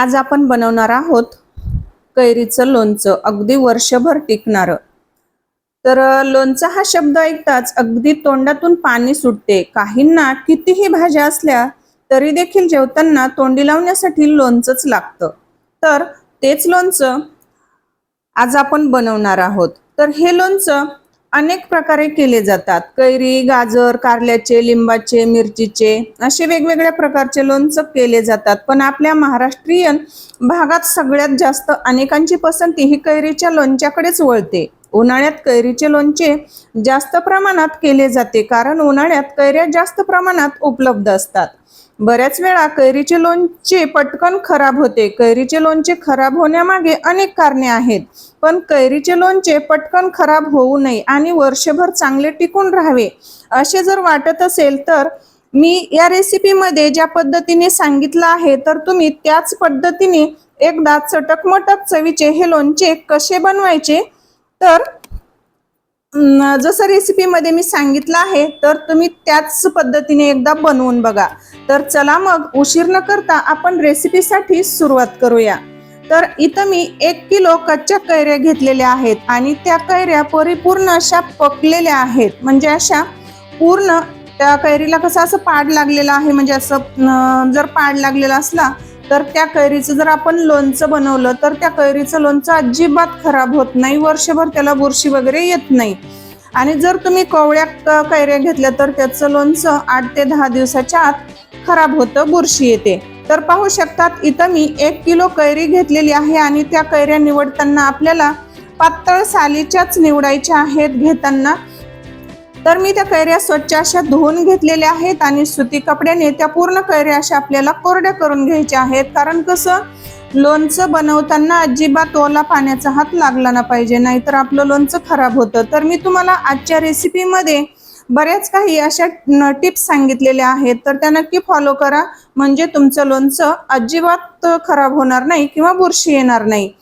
आज आपण बनवणार आहोत कैरीचं लोणचं. अगदी वर्षभर टिकणारं. तर लोणचा लोणचं हा शब्द ऐकताच अगदी तोंडातून पाणी सुटते. काहींना कितीही भाज्या असल्या तरी देखील जेवताना तोंडी लावण्यासाठी लोणचंच लागतं. तर तेच लोणचं आज आपण बनवणार आहोत. तर हे लोणचं अनेक प्रकारे केले जातात. कैरी गाजर कारल्याचे लिंबाचे मिरचीचे असे वेगवेगळ्या प्रकारचे लोणचं केले जातात. पण आपल्या महाराष्ट्रीयन भागात सगळ्यात जास्त अनेकांची पसंती ही कैरीच्या लोणच्याकडेच वळते. उन्हाळ्यात कैरीचे लोणचे जास्त प्रमाणात केले जाते कारण उन्हाळ्यात कैऱ्या जास्त प्रमाणात उपलब्ध असतात. बऱ्याच वेळा कैरीचे लोणचे पटकन खराब होते. कैरीचे लोणचे खराब होण्यामागे अनेक कारणे आहेत पण कैरीचे लोणचे पटकन खराब होऊ नये आणि वर्षभर चांगले टिकून राहावे असे जर वाटत असेल तर मी या रेसिपीमध्ये ज्या पद्धतीने सांगितलं आहे तर तुम्ही त्याच पद्धतीने एकदा चटकमटक चवीचे हे लोणचे कसे बनवायचे तर जसं रेसिपीमध्ये मी सांगितलं आहे तर तुम्ही त्याच पद्धतीने एकदा बनवून बघा. तर चला मग उशीर न करता आपण रेसिपीसाठी सुरुवात करूया. तर इथं मी एक किलो कच्च्या कैऱ्या घेतलेल्या आहेत आणि त्या कैऱ्या परिपूर्ण अशा पकलेल्या आहेत. म्हणजे अशा पूर्ण त्या कैरीला कसं असं पाड लागलेला आहे म्हणजे असं जर पाड लागलेला असला तर त्या कैरीचं जर आपण लोणचं बनवलं तर त्या कैरीचं लोणचं अजिबात खराब होत नाही. वर्षभर त्याला बुरशी वगैरे येत नाही. आणि जर तुम्ही कोवळ्या कैऱ्या घेतल्या तर त्याचं लोणचं आठ ते दहा दिवसाच्या आत खराब होतं बुरशी येते. तर पाहू शकतात इथं मी एक किलो कैरी घेतलेली आहे आणि त्या कैऱ्या निवडताना आपल्याला पातळ सालीच्याच निवडायच्या आहेत घेताना. तर मी त्या कैऱ्या स्वच्छ अशा धुवून घेतलेल्या आहेत आणि सुती कपड्याने त्या पूर्ण कैऱ्या अशा आपल्याला कोरड्या करून घ्यायच्या आहेत. कारण कसं लोणचं बनवताना अजिबात ओला पाण्याचा हात लागला ना पाहिजे नाहीतर आपलं लोणचं खराब होतं. तर मी तुम्हाला आजच्या रेसिपीमध्ये बऱ्याच काही अशा टिप्स सांगितलेल्या आहेत. तर त्या नक्की फॉलो करा. म्हणजे तुमचं लोणचं अजिबात खराब होणार नाही किंवा बुरशी येणार नाही.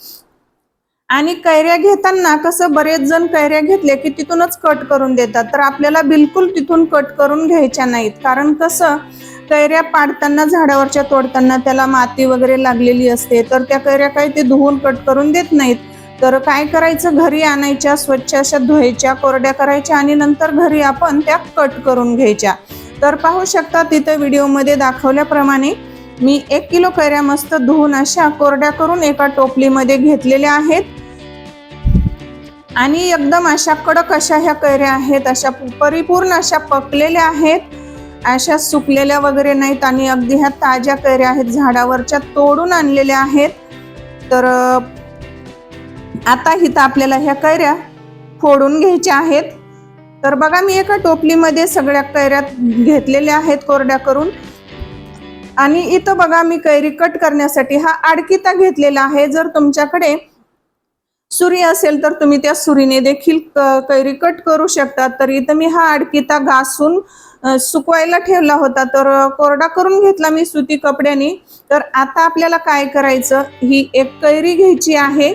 आणि कैऱ्या घेताना कसं बरेच जण कैऱ्या घेतले की तिथूनच कट करून देतात. तर आपल्याला बिलकुल तिथून कट करून घ्यायच्या नाहीत. कारण कसं कैऱ्या पाडताना झाडावरच्या तोडताना त्याला माती वगैरे लागलेली असते. तर त्या कैऱ्या काही ते धुवून कट करून देत नाहीत. तर काय करायचं? घरी आणायच्या स्वच्छ अशा धुवायच्या कोरड्या करायच्या आणि नंतर घरी आपण त्या कट करून घ्यायच्या. तर पाहू शकता तिथं व्हिडिओमध्ये दाखवल्याप्रमाणे मी एक किलो कैऱ्या मस्त धुवून अशा कोरड्या करून एका टोपलीमध्ये घेतलेल्या आहेत. आणि एकदम अशा कडक अशा ह्या कैऱ्या आहेत अशा परिपूर्ण अशा पकलेल्या आहेत. अशा सुकलेल्या वगैरे नाहीत आणि अगदी ह्या ताज्या कैऱ्या आहेत झाडावरच्या तोडून आणलेल्या आहेत. तर आता इथं आपल्याला ह्या कैऱ्या फोडून घ्यायच्या आहेत. तर बघा मी एका टोपलीमध्ये सगळ्या कैऱ्या घेतलेल्या आहेत कोरड्या करून. आणि इथं बघा मी कैरी कट करण्यासाठी हा आडकिता घेतलेला आहे. जर तुमच्याकडे सुरी असेल तर तुम्ही त्या सुरीने देखील क- कैरी कट करू शकता तर इथं मी हा आडकिता घासून सुकवायला ठेवला होता. तर कोरडा करून घेतला मी सुती कपड्याने. तर आता आपल्याला काय करायचं? ही एक कैरी घ्यायची आहे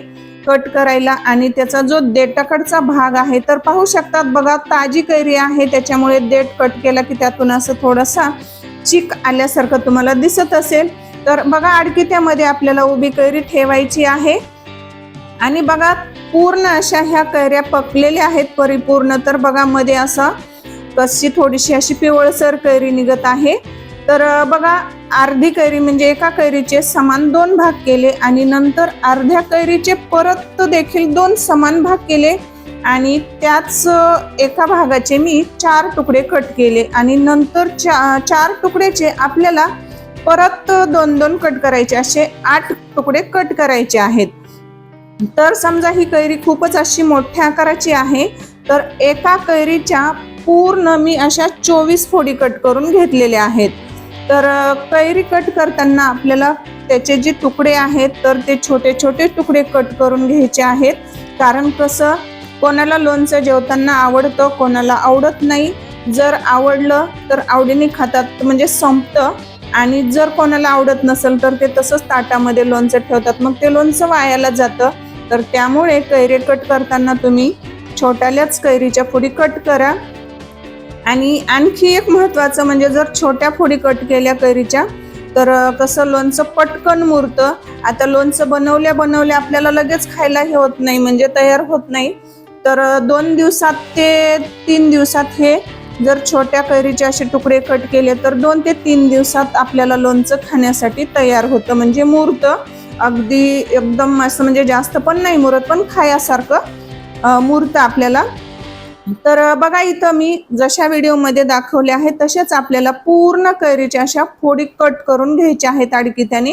कट करायला. आणि त्याचा जो देटाकडचा भाग आहे तर पाहू शकतात बघा ताजी कैरी आहे. त्याच्यामुळे देठ कट केला की त्यातून असं थोडासा चिक आल्यासारखं तुम्हाला दिसत असेल तर बघा आडकित्यामध्ये आपल्याला उभी कैरी ठेवायची आहे. आणि बघा पूर्ण अशा ह्या कैऱ्या पकलेल्या आहेत परिपूर्ण तर बघा मध्ये असा कशी थोडीशी अशी पिवळसर कैरी निघत आहे. तर बघा अर्धी कैरी म्हणजे एका कैरीचे समान दोन भाग केले आणि नंतर अर्ध्या कैरीचे परत देखील दोन समान भाग केले. आणि त्याच एका भागाचे मी चार तुकडे कट केले आणि नंतर चा चार तुकड्याचे आपल्याला परत दोन दोन कट करायचे असे आठ तुकडे कट करायचे आहेत. तर समजा ही कैरी खूपच अशी मोठ्या आकाराची आहे तर एका कैरीच्या पूर्ण मी अशा चोवीस फोडी कट करून घेतलेल्या आहेत. तर कैरी कट करताना आपल्याला त्याचे जे तुकडे आहेत तर ते छोटे छोटे तुकडे कट करून घ्यायचे आहेत. कारण कसं कोणाला लोणचं जेवताना आवडतं कोणाला आवडत नाही. जर आवडलं तर आवडीने खातात म्हणजे संपतं. आणि जर कोणाला आवडत नसेल तर ते तसंच ताटामध्ये लोणचं ठेवतात. मग ते लोणचं वायाला जातं. तर त्यामुळे कैरे कट करताना तुम्ही छोट्याल्याच कैरीच्या फुडी कट करा. आणि आणखी एक महत्त्वाचं म्हणजे जर छोट्या फुडी कट केल्या कैरीच्या तर कसं लोणचं पटकन मुरतं. आता लोणचं बनवल्या बनवल्या आपल्याला लगेच खायला हे होत नाही म्हणजे तयार होत नाही. तर दोन दिवसात ते तीन दिवसात हे जर छोट्या कैरीचे असे तुकडे कट केले तर दोन ते तीन दिवसात आपल्याला लोणचं खाण्यासाठी तयार होतं. म्हणजे मूर्त अगदी एकदम असं म्हणजे जास्त पण नाही मुरत पण खायासारखं मूर्त आपल्याला. तर बघा इथं मी जशा व्हिडिओमध्ये दाखवले आहे तसेच आपल्याला पूर्ण कैरीच्या अशा फोडी कट करून घ्यायच्या आहेत आडकित्याने.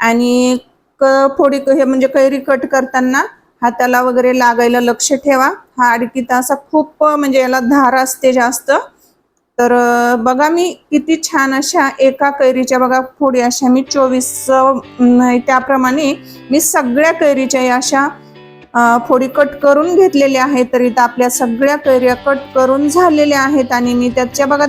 आणि क फोडी हे म्हणजे कैरी कट करताना हाताला वगैरे लागायला लक्ष ठेवा. हा आडकिता असा खूप म्हणजे याला धार असते जास्त. तर बघा मी किती छान अशा एका कैरीच्या बघा फोडी अशा मी चोवीस त्याप्रमाणे मी सगळ्या कैरीच्या या अशा फोडी कट करून घेतलेल्या आहेत. तर इथं आपल्या सगळ्या कैऱ्या कट करून झालेल्या आहेत आणि मी त्याच्या बघा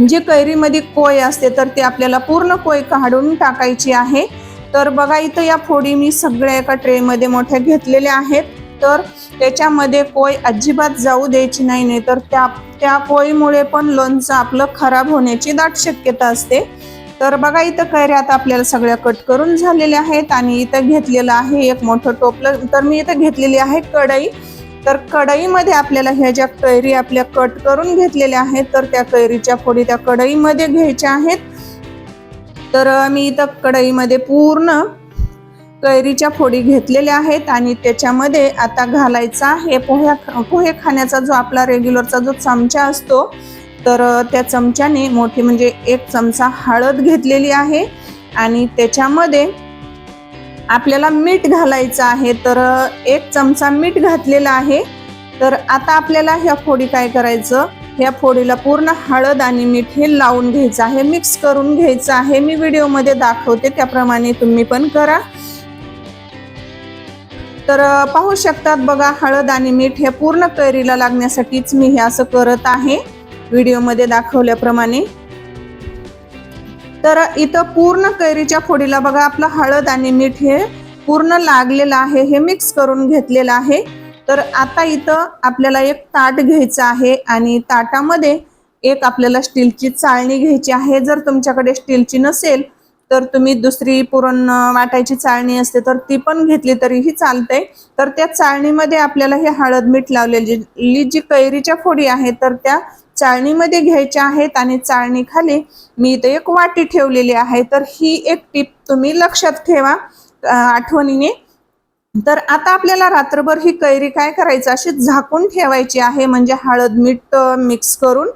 जे कैरीमध्ये कोय असते तर ते आपल्याला पूर्ण कोय काढून टाकायची आहे. तर बघा इथं या फोडी मी सगळ्या एका ट्रेमध्ये मोठ्या घेतलेल्या आहेत. तर त्याच्यामध्ये कोय अजिबात जाऊ द्यायची नाही नाही तर त्या त्या कोयीमुळे पण लोणचं आपलं खराब होण्याची दाट शक्यता असते. तर बघा इथं कैऱ्या आता आपल्याला सगळ्या कट करून झालेल्या आहेत आणि इथं घेतलेलं आहे एक मोठं टोपलं. तर मी इथं घेतलेली आहे कढई. तर कढईमध्ये आपल्याला ह्या ज्या कैरी आपल्या कट करून घेतलेल्या आहेत तर त्या कैरीच्या फोडी त्या कढईमध्ये घ्यायच्या आहेत. तर मी इथं कढईमध्ये पूर्ण कैरीच्या फोडी घेतलेल्या आहेत आणि त्याच्यामध्ये आता घालायचा आहे पोह्या पोहे खाण्याचा जो आपला रेग्युलरचा जो चमचा असतो तर त्या चमच्याने मोठी म्हणजे एक चमचा हळद घेतलेली आहे आणि त्याच्यामध्ये आपल्याला मीठ घालायचं आहे तर एक चमचा मीठ घातलेला आहे. तर आता आपल्याला ह्या फोडी काय करायचं ह्या फोडीला पूर्ण हळद आणि मीठ हे लावून घ्यायचं आहे. मिक्स करून घ्यायचं आहे. मी व्हिडिओमध्ये दाखवते. त्याप्रमाणे तुम्ही पण करा. तर पाहू शकतात बघा हळद आणि मीठ हे पूर्ण कैरीला लागण्यासाठीच मी हे असं करत आहे. व्हिडिओमध्ये दाखवल्याप्रमाणे. तर इथं पूर्ण कैरीच्या फोडीला बघा आपलं हळद आणि मीठ हे पूर्ण लागलेलं आहे. हे मिक्स करून घेतलेलं आहे. तर आता इथं आपल्याला एक ताट घ्यायचं आहे आणि ताटामध्ये एक आपल्याला स्टीलची चाळणी घ्यायची आहे. जर तुमच्याकडे स्टीलची नसेल तर तुम्ही दुसरी पुरण वाटायची चाळणी असते तर ती पण घेतली तरीही चालते तर त्या चाळणीमध्ये आपल्याला हे हळद मीठ लावलेली जी कैरीच्या फोडी आहे तर त्या चाळणीमध्ये घ्यायच्या आहेत आणि चाळणी खाली मी इथं एक वाटी ठेवलेली आहे. तर ही एक टीप तुम्ही लक्षात ठेवा आठवणीने. तर आता आपल्याला रात्रभर ही कैरी काय करायचं? अशी झाकून ठेवायची आहे म्हणजे हळद मीठ मिक्स करून.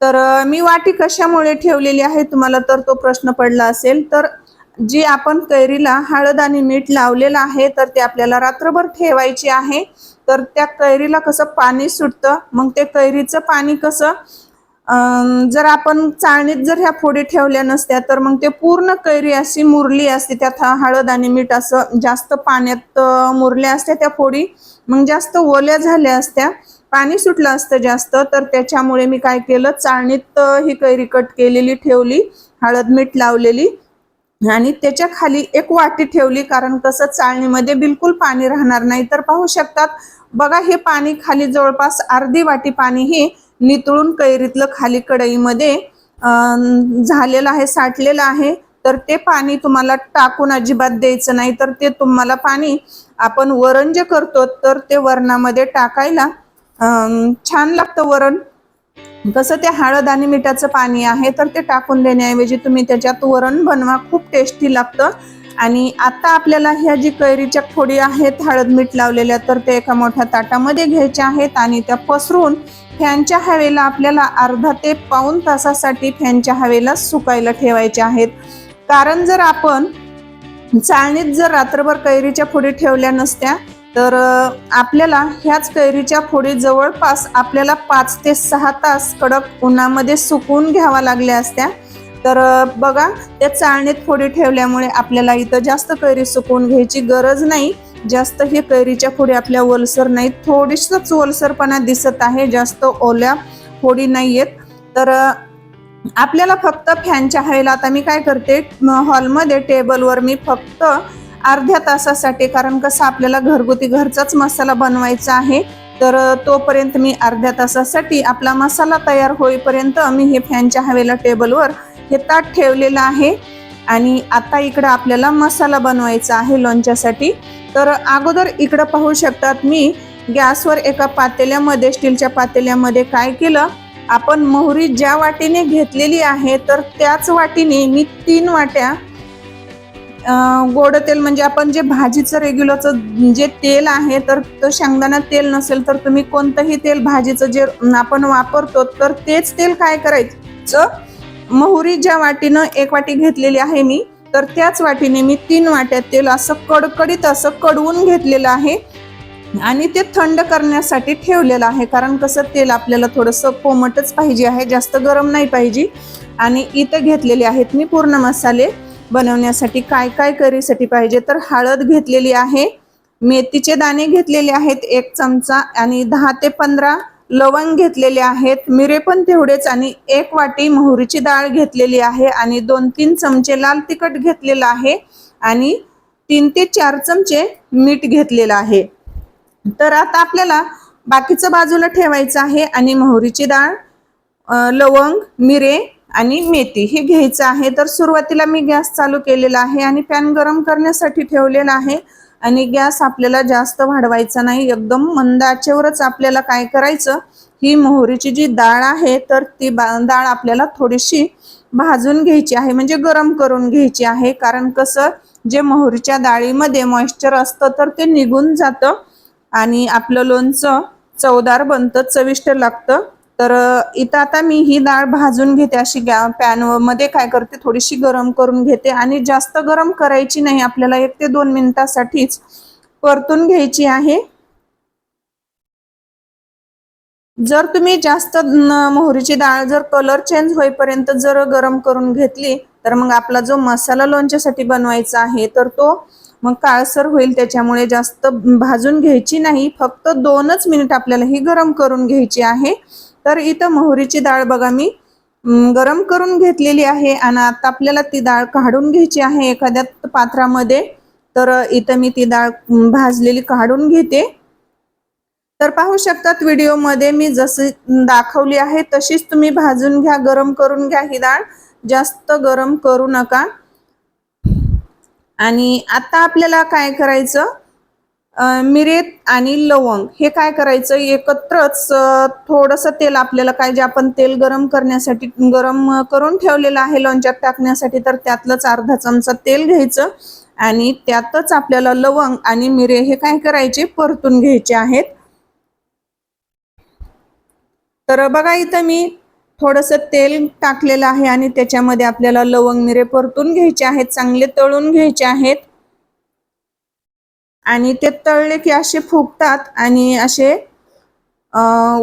तर मी वाटी कशामुळे ठेवलेली आहे तुम्हाला तर तो प्रश्न पडला असेल. तर जी आपण कैरीला हळद आणि मीठ लावलेलं आहे तर ते आपल्याला रात्रभर ठेवायची आहे. तर त्या कैरीला कसं पाणी सुटतं? मग ते कैरीचं पाणी कसं? जर आपण चाळणीत जर ह्या फोडी ठेवल्या नसत्या तर मग ते पूर्ण कैरी अशी मुरली असते. त्यात हा हळद आणि मीठ असं जास्त पाण्यात मुरल्या असत्या त्या फोडी. मग जास्त ओल्या झाल्या असत्या पाणी सुटलं असतं जास्त तर त्याच्यामुळे मी काय केलं चाळणीत ही कैरी कट केलेली ठेवली हळद मीठ लावलेली. आणि त्याच्याखाली एक वाटी ठेवली कारण कसं चाळणीमध्ये बिलकुल पाणी राहणार नाही. तर पाहू शकतात बघा हे पाणी खाली जवळपास अर्धी वाटी पाणी हे नितळून कैरीतलं खाली कढईमध्ये झालेलं आहे साठलेलं आहे तर ते पाणी तुम्हाला टाकून अजिबात द्यायचं नाही. तर ते तुम्हाला पाणी आपण वरण जे करतो तर ते वरणामध्ये टाकायला छान लागतं वरण. कसं ते हळद आणि मिठाचं पाणी आहे तर ते टाकून देण्याऐवजी तुम्ही त्याच्यात वरण बनवा खूप टेस्टी लागतं. आणि आता आपल्याला ह्या जी कैरीच्या खोडी आहेत हळद मीठ लावलेल्या तर ते एका मोठ्या ताटामध्ये घ्यायच्या आहेत आणि त्या पसरून फॅनच्या हवेला आपल्याला अर्धा ते पाऊण तासासाठी फॅनच्या हवेला सुकायला ठेवायच्या आहेत. कारण जर आपण चाळणीत जर रात्रभर कैरीच्या फोडी ठेवल्या नसत्या तर आपल्याला ह्याच कैरीच्या फोडी जवळपास आपल्याला पाच ते सहा तास कडक उन्हामध्ये सुकून घ्यावा लागल्या असत्या. तर बघा त्या चाळणीत फोडी ठेवल्यामुळे आपल्याला इथं जास्त कैरी सुकवून घ्यायची गरज नाही. जास्त हे कैरीच्या फोडी आपल्या ओलसर नाहीत. थोडीसच ओलसरपणा दिसत आहे जास्त ओल्या फोडी नाही आहेत तर आपल्याला फक्त फॅनच्या हवेला आता मी काय करते हॉलमध्ये टेबलवर मी फक्त अर्ध्या तासासाठी कारण कसं आपल्याला घरगुती घरचाच मसाला बनवायचा आहे तर तोपर्यंत मी अर्ध्या तासासाठी आपला मसाला तयार होईपर्यंत मी हे फॅनच्या हवेला टेबलवर हे ताट ठेवलेलं आहे. आणि आता इकडं आपल्याला मसाला बनवायचा आहे लोणच्यासाठी. तर अगोदर इकडं पाहू शकतात मी गॅसवर एका पातेल्यामध्ये स्टीलच्या पातेल्यामध्ये काय केलं? आपण मोहरी ज्या वाटीने घेतलेली आहे तर त्याच वाटीने मी तीन वाट्या गोड तेल म्हणजे आपण जे भाजीचं रेग्युलरचं जे तेल आहे तर तो शेंगदाणा तेल नसेल तर तुम्ही कोणतंही तेल भाजीचं जे आपण वापरतो तर तेच तेल काय करायचं? मोहरी ज्या वाटीनं एक वाटी घेतलेली आहे मी तर त्याच वाटीने मी तीन वाट्यात तेल असं कडकडीत असं कडवून घेतलेलं आहे. आणि ते थंड करण्यासाठी ठेवलेलं आहे कारण कसं तेल आपल्याला थोडंसं कोमटच पाहिजे आहे जास्त गरम नाही पाहिजे. आणि इथं घेतलेले आहेत मी पूर्ण मसाले. बनवण्यासाठी काय काय करीसाठी पाहिजे तर हळद घेतलेली आहे मेथीचे दाणे घेतलेले आहेत एक चमचा आणि दहा ते पंधरा लवंग घेतलेले आहेत मिरे पण तेवढेच आणि एक वाटी मोहरीची डाळ घेतलेली आहे आणि दोन तीन चमचे लाल तिखट घेतलेलं आहे आणि तीन ते चार चमचे मीठ घेतलेलं आहे. तर आता आपल्याला बाकीचं बाजूला ठेवायचं आहे आणि मोहरीची डाळ लवंग मिरे आणि मेथी हे घ्यायचं आहे. तर सुरुवातीला मी गॅस चालू केलेला आहे आणि पॅन गरम करण्यासाठी ठेवलेला आहे. आणि गॅस आपल्याला जास्त वाढवायचा नाही. एकदम मंद आचेवरच आपल्याला काय करायचं? ही मोहरीची जी डाळ आहे तर ती डाळ आपल्याला थोडीशी भाजून घ्यायची आहे. म्हणजे गरम करून घ्यायची आहे. कारण कसं जे मोहरीच्या डाळीमध्ये मॉइश्चर असतं तर ते निघून जातं आणि आपलं लोणचं चवदार बनतं चविष्ट लागतं. तर इथं आता मी ही डाळ भाजून घेते अशी गॅ पॅनमध्ये काय करते थोडीशी गरम करून घेते आणि जास्त गरम करायची नाही आपल्याला एक ते दोन मिनिटासाठीच परतून घ्यायची आहे. जर तुम्ही जास्त मोहरीची डाळ जर कलर चेंज होईपर्यंत जर गरम करून घेतली तर मग आपला जो मसाला लोणच्यासाठी बनवायचा आहे तर तो मग काळसर होईल त्याच्यामुळे जास्त भाजून घ्यायची नाही. फक्त दोनच मिनिट आपल्याला ही गरम करून घ्यायची आहे. तर इथं मोहरीची डाळ बघा मी गरम करून घेतलेली आहे आणि आता आपल्याला ती डाळ काढून घ्यायची आहे एखाद्या पात्रामध्ये. तर इथं मी ती डाळ भाजलेली काढून घेते. तर पाहू शकतात व्हिडिओमध्ये मी जशी दाखवली आहे तशीच तुम्ही भाजून घ्या गरम करून घ्या ही डाळ. जास्त गरम करू नका. आणि आता आपल्याला काय करायचं? मिरेत आणि लवंग हे काय करायचं? एकत्रच थोडंसं तेल आपल्याला काय जे आपण तेल गरम करण्यासाठी गरम करून ठेवलेलं आहे लोणच्यात टाकण्यासाठी तर त्यातलंच अर्धा चमचा तेल घ्यायचं आणि त्यातच आपल्याला लवंग आणि मिरे हे काय करायचे? परतून घ्यायचे आहेत. तर बघा इथं मी थोडंसं तेल टाकलेलं आहे आणि त्याच्यामध्ये आपल्याला लवंग मिरे परतून घ्यायचे आहेत चांगले तळून घ्यायचे आहेत. आणि ते तळले की असे फुगतात आणि असे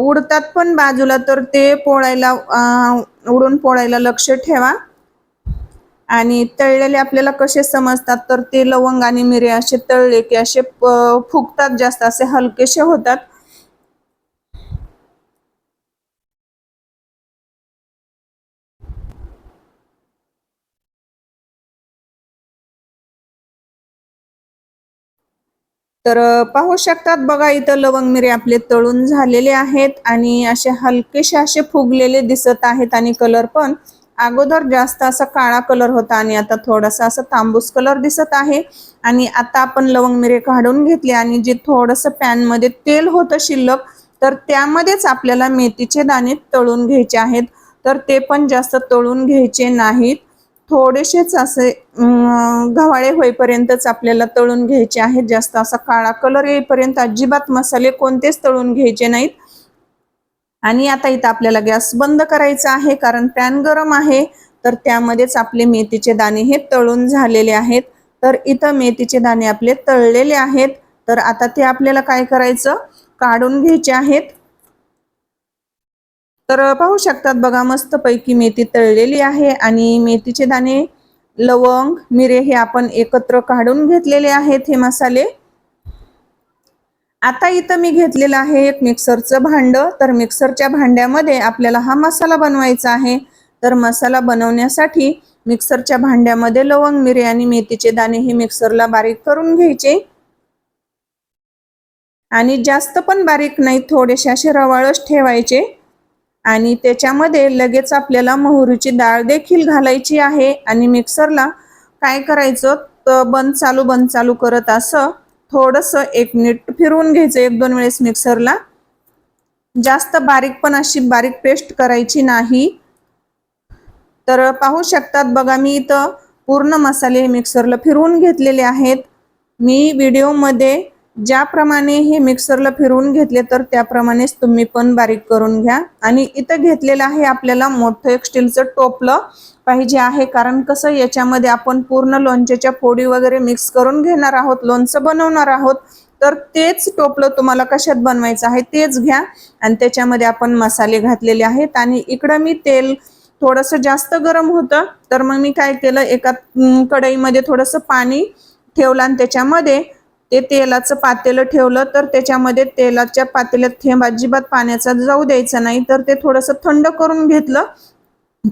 उडतात पण बाजूला. तर ते पोळायला उडून पोळायला लक्ष ठेवा. आणि तळलेले आपल्याला कसे समजतात? तर ते लवंग आणि मिरे असे तळले की असे फुगतात जास्त. असे हलकेसे होतात. तर पाहू शकतात बघा इथं लवंग मिरे आपले तळून झालेले आहेत आणि असे हलकेसे असे फुगलेले दिसत आहेत आणि कलर पण. अगोदर जास्त असा काळा कलर होता आणि आता थोडासा असा तांबूस कलर दिसत आहे. आणि आता आपण लवंग मिरे काढून घेतले आणि जे थोडंसं पॅनमध्ये तेल होतं शिल्लक तर त्यामध्येच आपल्याला मेथीचे दाणे तळून घ्यायचे आहेत. तर ते पण जास्त तळून घ्यायचे नाहीत. थोडेसेच असे गव्हाळे होईपर्यंतच आपल्याला तळून घ्यायचे आहेत. जास्त असा काळा कलर येईपर्यंत अजिबात मसाले कोणतेच तळून घ्यायचे नाहीत. आणि आता इथं आपल्याला गॅस बंद करायचा आहे कारण पॅन गरम आहे. तर त्यामध्येच आपले मेथीचे दाणे हे तळून झालेले आहेत. तर इथं मेथीचे दाणे आपले तळलेले आहेत. तर आता ते आपल्याला काय करायचं? काढून घ्यायचे आहेत. तर पाहू शकतात बघा मस्तपैकी मेथी तळलेली आहे आणि मेथीचे दाणे लवंग मिरे हे आपण एकत्र काढून घेतलेले आहेत हे मसाले. आता इथं मी घेतलेलं आहे एक मिक्सरचं भांड. तर मिक्सरच्या भांड्यामध्ये आपल्याला हा मसाला बनवायचा आहे. तर मसाला बनवण्यासाठी मिक्सरच्या भांड्यामध्ये लवंग मिरे आणि मेथीचे दाणे हे मिक्सरला बारीक करून घ्यायचे. आणि जास्त पण बारीक नाही थोडेसे असे रवाळच ठेवायचे. आणि त्याच्यामध्ये लगेच आपल्याला मोहरीची डाळ देखील घालायची आहे. आणि मिक्सरला काय करायचं? तर बंद चालू बंद चालू करत असं थोडंसं एक मिनिट फिरवून घ्यायचं. एक दोन वेळेस मिक्सरला. जास्त बारीक पण अशी बारीक पेस्ट करायची नाही. तर पाहू शकतात बघा मी इथं पूर्ण मसाले मिक्सरला फिरवून घेतलेले आहेत. मी व्हिडिओमध्ये ज्याप्रमाणे हे मिक्सरला फिरवून घेतले तर त्याप्रमाणेच तुम्ही पण बारीक करून घ्या. आणि इथं घेतलेलं आहे आपल्याला मोठं एक स्टीलचं टोपलं पाहिजे आहे कारण कसं याच्यामध्ये आपण पूर्ण लोणच्याच्या फोडी वगैरे मिक्स करून घेणार आहोत लोणचं बनवणार आहोत तर तेच टोपलं तुम्हाला कशात बनवायचं आहे तेच घ्या. आणि त्याच्यामध्ये आपण मसाले घातलेले आहेत आणि इकडं मी तेल थोडंसं जास्त गरम होतं तर मग मी काय केलं एका कढईमध्ये थोडंसं पाणी ठेवलं आणि त्याच्यामध्ये ते तेलाचं पातेलं ठेवलं तर त्याच्यामध्ये तेलाच्या पातेल्यात थेंब अजिबात पाण्याचा जाऊ द्यायचा नाही. तर ते थोडंसं थंड करून घेतलं.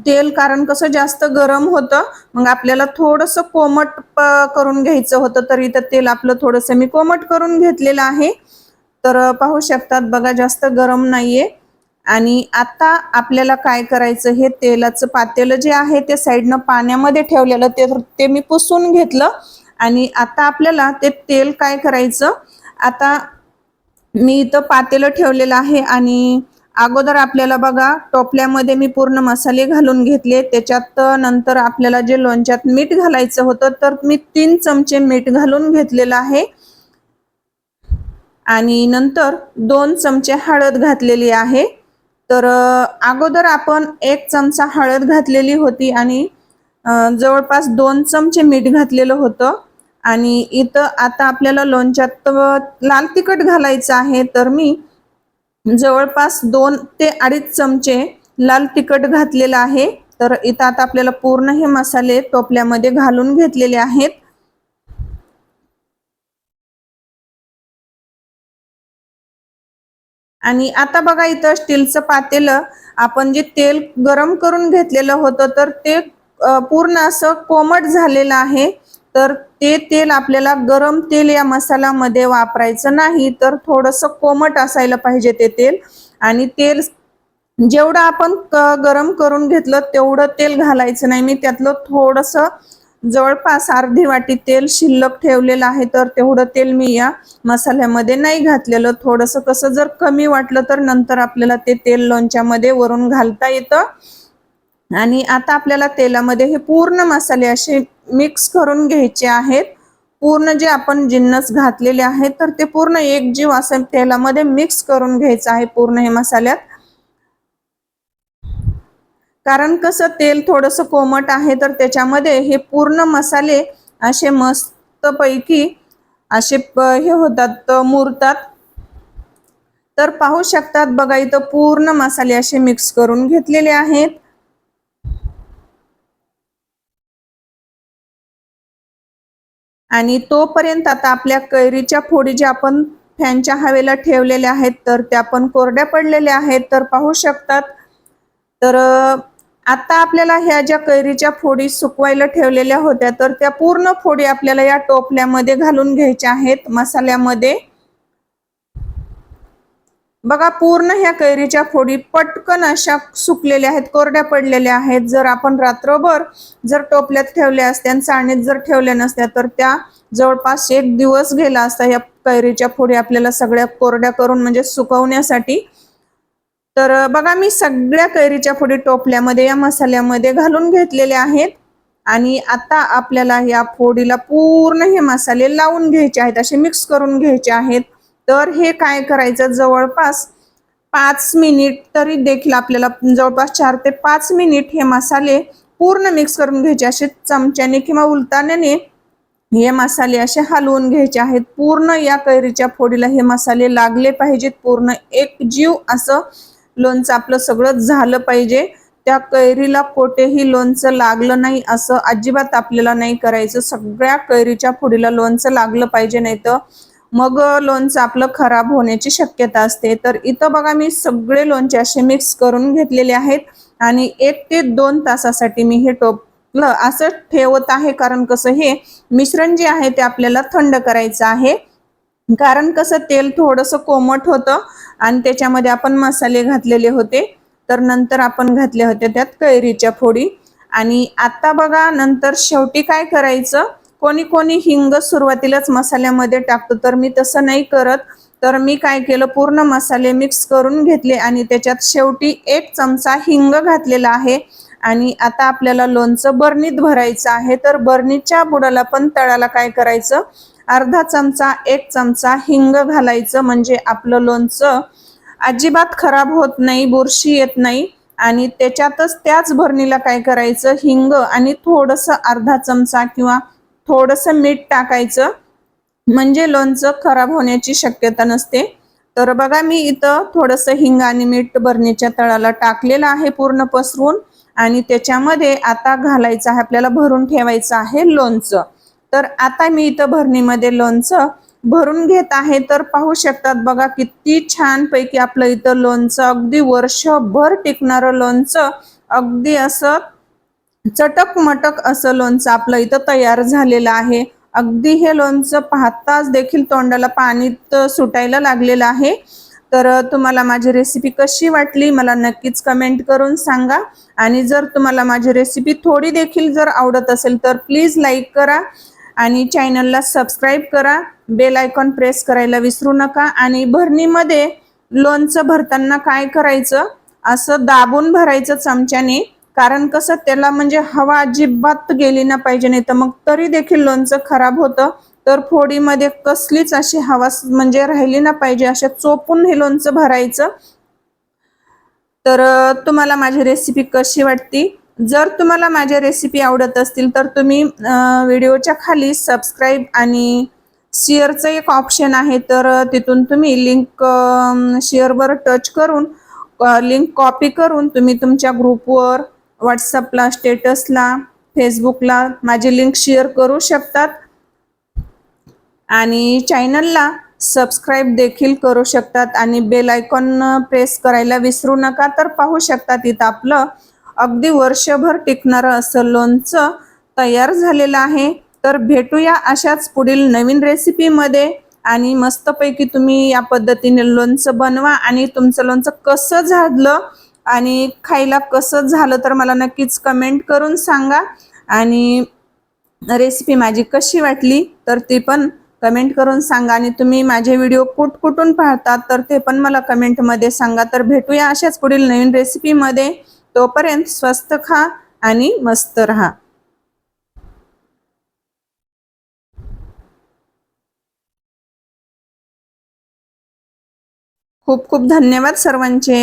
तेल कारण कसं जास्त गरम होतं मग आपल्याला थोडंसं कोमट करून घ्यायचं होतं तर इथं तेल आपलं थोडंसं मी कोमट करून घेतलेलं आहे. तर पाहू शकतात बघा जास्त गरम नाहीये. आणि आता आपल्याला काय करायचं हे तेलाचं पातेलं जे आहे ते साईडनं पाण्यामध्ये ठेवलेलं ते ते मी पुसून घेतलं. आणि आता आपल्याला ते तेल काय करायचं? आता मी इथं पातेलं ठेवलेलं आहे आणि अगोदर आपल्याला बघा टोपल्यामध्ये मी पूर्ण मसाले घालून घेतले. त्याच्यात नंतर आपल्याला जे लोणच्यात मीठ घालायचं होतं तर मी तीन चमचे मीठ घालून घेतलेलं आहे. आणि नंतर दोन चमचे हळद घातलेली आहे. तर अगोदर आपण एक चमचा हळद घातलेली होती आणि जवळपास दोन चमचे मीठ घातलेलं होतं. आणि इथं आता आपल्याला लोणच्यात लाल तिखट घालायचं आहे तर मी जवळपास दोन ते अडीच चमचे लाल तिखट घातलेलं आहे. तर इथं आता आपल्याला पूर्ण हे मसाले टोपल्यामध्ये घालून घेतलेले आहेत. आणि आता बघा इथं स्टीलचं पातेलं आपण जे तेल गरम करून घेतलेलं होतं तर ते पूर्ण असं कोमट झालेलं आहे. तर ते तेल आपल्याला गरम तेल या मसाल्यामध्ये वापरायचं नाही तर थोडंसं कोमट असायला पाहिजे ते तेल. आणि तेल जेवढं आपण गरम करून घेतलं तेवढं तेल घालायचं नाही. मी त्यातलं थोडंसं जवळपास अर्धी वाटी तेल शिल्लक ठेवलेलं आहे तर तेवढं तेल मी या मसाल्यामध्ये नाही घातलेलं. थोडंसं कसं जर कमी वाटलं तर नंतर आपल्याला ते तेल लोणच्यामध्ये वरून घालता येतं. आणि आता आपल्याला तेलामध्ये हे पूर्ण मसाले असे मिक्स करून घ्यायचे आहेत. पूर्ण जे आपण जिन्नस घातलेले आहेत तर ते पूर्ण एक जीव असं तेलामध्ये मिक्स करून घ्यायचं आहे पूर्ण हे मसाल्यात. कारण कसं तेल थोडंसं कोमट आहे तर त्याच्यामध्ये हे पूर्ण मसाले असे मस्तपैकी असे हे होतात मुरतात. तर पाहू शकतात बघा इथं पूर्ण मसाले असे मिक्स करून घेतलेले आहेत. आणि तोपर्यंत आता आपल्या कैरीच्या फोडी ज्या आपण फॅनच्या हवेला ठेवलेल्या आहेत तर त्या पण कोरड्या पडलेल्या आहेत. तर पाहू शकतात. तर आता आपल्याला ह्या ज्या कैरीच्या फोडी सुकवायला ठेवलेल्या होत्या तर त्या पूर्ण फोडी आपल्याला या टोपल्यामध्ये घालून घ्यायच्या आहेत मसाल्यामध्ये. बघा पूर्ण ह्या कैरीच्या फोडी पटकन अशा सुकलेल्या आहेत कोरड्या पडलेल्या आहेत. जर आपण रात्रभर जर टोपल्यात ठेवल्या असत्या आणि चाळणीत जर ठेवल्या नसत्या तर त्या जवळपास एक दिवस गेला असता या कैरीच्या फोडी आपल्याला सगळ्या कोरड्या करून म्हणजे सुकवण्यासाठी. तर बघा मी सगळ्या कैरीच्या फोडी टोपल्यामध्ये या मसाल्यामध्ये घालून घेतलेल्या आहेत. आणि आता आपल्याला या फोडीला पूर्ण हे मसाले लावून घ्यायचे आहेत असे मिक्स करून घ्यायचे आहेत. तर हे काय करायचं? जवळपास पाच मिनिट तरी देखील आपल्याला जवळपास चार ते पाच मिनिट हे मसाले पूर्ण मिक्स करून घ्यायचे. असे चमच्याने किंवा उलताण्याने हे मसाले असे हलवून घ्यायचे आहेत. पूर्ण या कैरीच्या फोडीला हे मसाले लागले पाहिजेत. पूर्ण एक जीव असं लोणचं आपलं सगळं झालं पाहिजे. त्या कैरीला कोठेही लोणचं लागलं नाही असं अजिबात आपल्याला नाही करायचं. सगळ्या कैरीच्या फोडीला लोणचं लागलं पाहिजे नाही तर मग लोणचं आपलं खराब होण्याची शक्यता असते. तर इथं बघा मी सगळे लोणचे असे मिक्स करून घेतलेले आहेत आणि एक ते दोन तासासाठी मी हे टोपलं असं ठेवत आहे. कारण कसं हे मिश्रण जे आहे ते आपल्याला थंड करायचं आहे. कारण कसं तेल थोडंसं कोमट होतं आणि त्याच्यामध्ये आपण मसाले घातलेले होते. तर नंतर आपण घातले होते त्यात कैरीच्या फोडी. आणि आता बघा नंतर शेवटी काय करायचं? कोणी कोणी हिंग सुरुवातीलाच मसाल्यामध्ये टाकतो. तर मी तसं नाही करत. तर मी काय केलं पूर्ण मसाले मिक्स करून घेतले आणि त्याच्यात शेवटी एक चमचा हिंग घातलेला आहे. आणि आता आपल्याला लोणचं बर्नीत भरायचं आहे. तर बर्नीच्या बुडाला पण तळाला काय करायचं? अर्धा चमचा एक चमचा हिंग घालायचं. म्हणजे आपलं लोणचं अजिबात खराब होत नाही बुरशी येत नाही. आणि त्याच्यातच त्याच भरणीला काय करायचं? हिंग आणि थोडंसं अर्धा चमचा किंवा थोडंसं मीठ टाकायचं. म्हणजे लोणचं खराब होण्याची शक्यता नसते. तर बघा मी इथं थोडंसं हिंग आणि मीठ भरणीच्या तळाला टाकलेलं आहे पूर्ण पसरून. आणि त्याच्यामध्ये आता घालायचं आहे आपल्याला भरून ठेवायचं आहे लोणचं. तर आता मी इथं भरणीमध्ये लोणचं भरून घेत आहे. तर पाहू शकतात बघा किती छान पैकी आपलं इथं लोणचं अगदी वर्षभर टिकणारं लोणचं. अगदी असं चटक मटक असं लोणचं आपलं इथं तयार झालेलं आहे. अगदी हे लोणचं पाहताच देखील तोंडाला पाणी सुटायला लागलेलं आहे. तर तुम्हाला माझी रेसिपी कशी वाटली मला नक्कीच कमेंट करून सांगा. आणि जर तुम्हाला माझी रेसिपी थोडी देखील जर आवडत असेल तर प्लीज लाईक करा. आणि चॅनलला सबस्क्राईब करा. बेल आयकॉन प्रेस करायला विसरू नका. आणि भरणीमध्ये लोणचं भरताना काय करायचं? असं दाबून भरायचं चमच्याने कारण कसं त्याला म्हणजे हवा अजिबात गेली ना पाहिजे नाही. तर मग तरी देखील लोणचं खराब होतं. तर फोडीमध्ये कसलीच अशी हवा म्हणजे राहिली ना पाहिजे अशा चोपून हे लोणचं भरायचं. तर तुम्हाला माझी रेसिपी कशी वाटती? जर तुम्हाला माझ्या रेसिपी आवडत असतील तर तुम्ही व्हिडिओच्या खाली सबस्क्राईब आणि शेअरचं एक ऑप्शन आहे. तर तिथून तुम्ही लिंक शेअरवर टच करून लिंक कॉपी करून तुम्ही तुमच्या ग्रुपवर व्हॉट्सअपला स्टेटसला फेसबुकला माझी लिंक शेअर करू शकतात. आणि चॅनलला सबस्क्राईब देखील करू शकतात. आणि बेल आयकॉन प्रेस करायला विसरू नका तर पाहू शकतात. इथं आपलं अगदी वर्षभर टिकणारं असं लोणचं तयार झालेलं आहे. तर भेटूया अशाच पुढील नवीन रेसिपीमध्ये आणि मस्तपैकी तुम्ही या पद्धतीने लोणचं बनवा आणि तुमचं लोणचं कसं झालं आणि खायला कसं झालं तर मला नक्कीच कमेंट करून सांगा. आणि रेसिपी माझी कशी वाटली तर ती पण कमेंट करून सांगा. आणि तुम्ही माझे व्हिडिओ कुठ कुठून पाहतात तर ते पण मला कमेंटमध्ये सांगा. तर भेटूया अशाच पुढील नवीन रेसिपीमध्ये तोपर्यंत स्वस्त खा आणि मस्त रहा. खूप खूप धन्यवाद सर्वांचे.